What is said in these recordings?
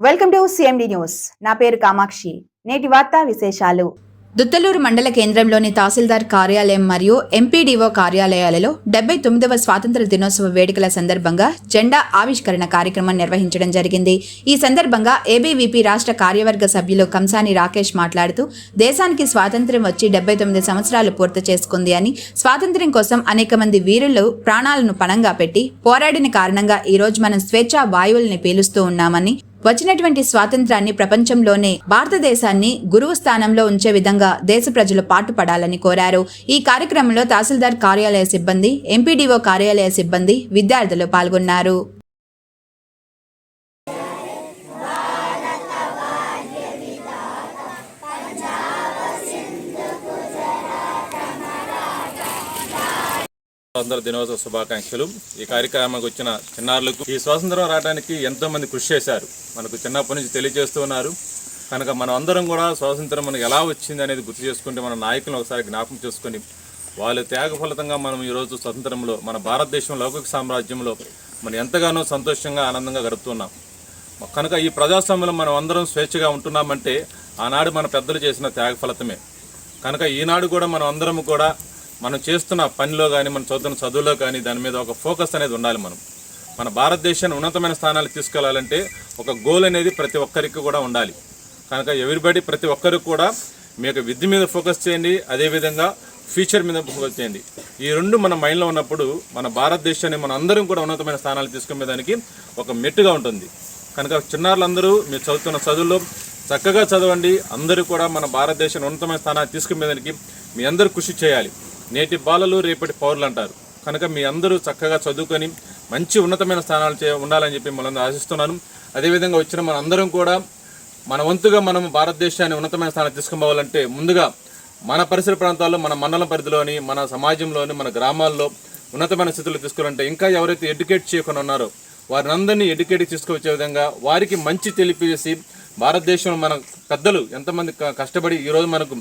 Welcome to CMD news. నా పేరు కామాక్షి. నేటి వార్తా విశేషాలు. దుత్తలూరు మండల కేంద్రంలోని తహసీల్దార్ కార్యాలయం మరియు ఎంపీడీఓ కార్యాలయాలలో డెబ్బై తొమ్మిదవ స్వాతంత్ర దినోత్సవ వేడుకల సందర్భంగా జెండా ఆవిష్కరణ కార్యక్రమం నిర్వహించడం జరిగింది. ఈ సందర్భంగా ఏబీవీపీ రాష్ట్ర కార్యవర్గ సభ్యులు కంసాని రాకేష్ మాట్లాడుతూ దేశానికి స్వాతంత్ర్యం వచ్చి డెబ్బై తొమ్మిది సంవత్సరాలు పూర్తి చేసుకుంది అని స్వాతంత్ర్యం కోసం అనేక మంది వీరులు ప్రాణాలను పణంగా పెట్టి పోరాడిన కారణంగా ఈ రోజు మనం స్వేచ్ఛా వాయువుల్ని పీలుస్తూ ఉన్నామని వచ్చినటువంటి స్వాతంత్రాన్ని ప్రపంచంలోనే భారతదేశాన్ని గురువు స్థానంలో ఉంచే విధంగా దేశ ప్రజలు పాటుపడాలని కోరారు. ఈ కార్యక్రమంలో తహసీల్దార్ కార్యాలయ సిబ్బంది ఎంపీడీఓ కార్యాలయ సిబ్బంది విద్యార్థులు పాల్గొన్నారు. స్వాతంత్ర దినోత్సవ శుభాకాంక్షలు. ఈ కార్యక్రమానికి వచ్చిన చిన్నారులకు ఈ స్వాతంత్రం రావడానికి ఎంతో మంది కృషి చేశారు. మనకు చిన్నప్పటి నుంచి తెలియజేస్తూ ఉన్నారు. కనుక మనం అందరం కూడా స్వాతంత్రం మనకు ఎలా వచ్చింది అనేది గుర్తు చేసుకుంటే మన నాయకులను ఒకసారి జ్ఞాపకం చేసుకొని వాళ్ళ త్యాగ ఫలితంగా మనం ఈరోజు స్వతంత్రంలో మన భారతదేశం లౌకిక సామ్రాజ్యంలో మనం ఎంతగానో సంతోషంగా ఆనందంగా గడుపుతున్నాం. కనుక ఈ ప్రజాస్వామ్యంలో మనం అందరం స్వేచ్ఛగా ఉంటున్నామంటే ఆనాడు మన పెద్దలు చేసిన త్యాగ ఫలితమే. కనుక ఈనాడు కూడా మనం అందరం కూడా మనం చేస్తున్న పనిలో కానీ మనం చదువుతున్న చదువులో కానీ దాని మీద ఒక ఫోకస్ అనేది ఉండాలి మనం. మన భారతదేశాన్ని ఉన్నతమైన స్థానాలు తీసుకెళ్ళాలంటే ఒక గోల్ అనేది ప్రతి ఒక్కరికి కూడా ఉండాలి. కనుక ఎవరిబడి ప్రతి ఒక్కరికి కూడా మీ యొక్క విద్య మీద ఫోకస్ చేయండి అదేవిధంగా ఫ్యూచర్ మీద ఫోకస్ చేయండి. ఈ రెండు మన మైండ్లో ఉన్నప్పుడు మన భారతదేశాన్ని మన అందరం కూడా ఉన్నతమైన స్థానాలు తీసుకునేదానికి ఒక మెట్టుగా ఉంటుంది. కనుక చిన్నారులందరూ మీరు చదువుతున్న చదువుల్లో చక్కగా చదవండి. అందరూ కూడా మన భారతదేశాన్ని ఉన్నతమైన స్థానాన్ని తీసుకునేదానికి మీ అందరూ కృషి చేయాలి. నేటి బాలలు రేపటి పౌరులు అంటారు. కనుక మీ అందరూ చక్కగా చదువుకొని మంచి ఉన్నతమైన స్థానాలు చే ఉండాలని చెప్పి మనందరూ ఆశిస్తున్నాను. అదేవిధంగా వచ్చిన మన అందరం కూడా మన వంతుగా మనం భారతదేశాన్ని ఉన్నతమైన స్థానం తీసుకుపోవాలంటే ముందుగా మన పరిసర ప్రాంతాల్లో మన మండలం పరిధిలోని మన సమాజంలోని మన గ్రామాల్లో ఉన్నతమైన స్థితిలో తీసుకోవాలంటే ఇంకా ఎవరైతే ఎడ్యుకేట్ చేయకుండా ఉన్నారో వారిని అందరినీ ఎడ్యుకేట్ తీసుకొచ్చే విధంగా వారికి మంచి తెలియజేసి భారతదేశంలో మన పెద్దలు ఎంతమంది క- కష్టపడి ఈరోజు మనకు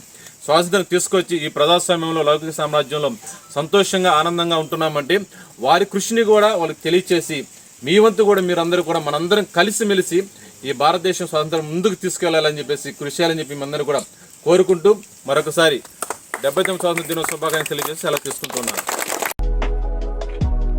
స్వాతంత్రం తీసుకొచ్చి ఈ ప్రజాస్వామ్యంలో లౌకిక సామ్రాజ్యంలో సంతోషంగా ఆనందంగా ఉంటున్నామంటే వారి కృషిని కూడా వాళ్ళకి తెలియచేసి మీ వంతు కూడా మీరందరూ కూడా మనందరం కలిసిమెలిసి ఈ భారతదేశం స్వాతంత్రం ముందుకు తీసుకెళ్ళాలని చెప్పేసి కృషి చేయాలని చెప్పి అందరూ కూడా కోరుకుంటూ మరొకసారి డెబ్బై తొమ్మిది స్వాతంత్ర దినోత్సవ భాగాన్ని తెలియజేసి సెలవు తీసుకుంటున్నాను.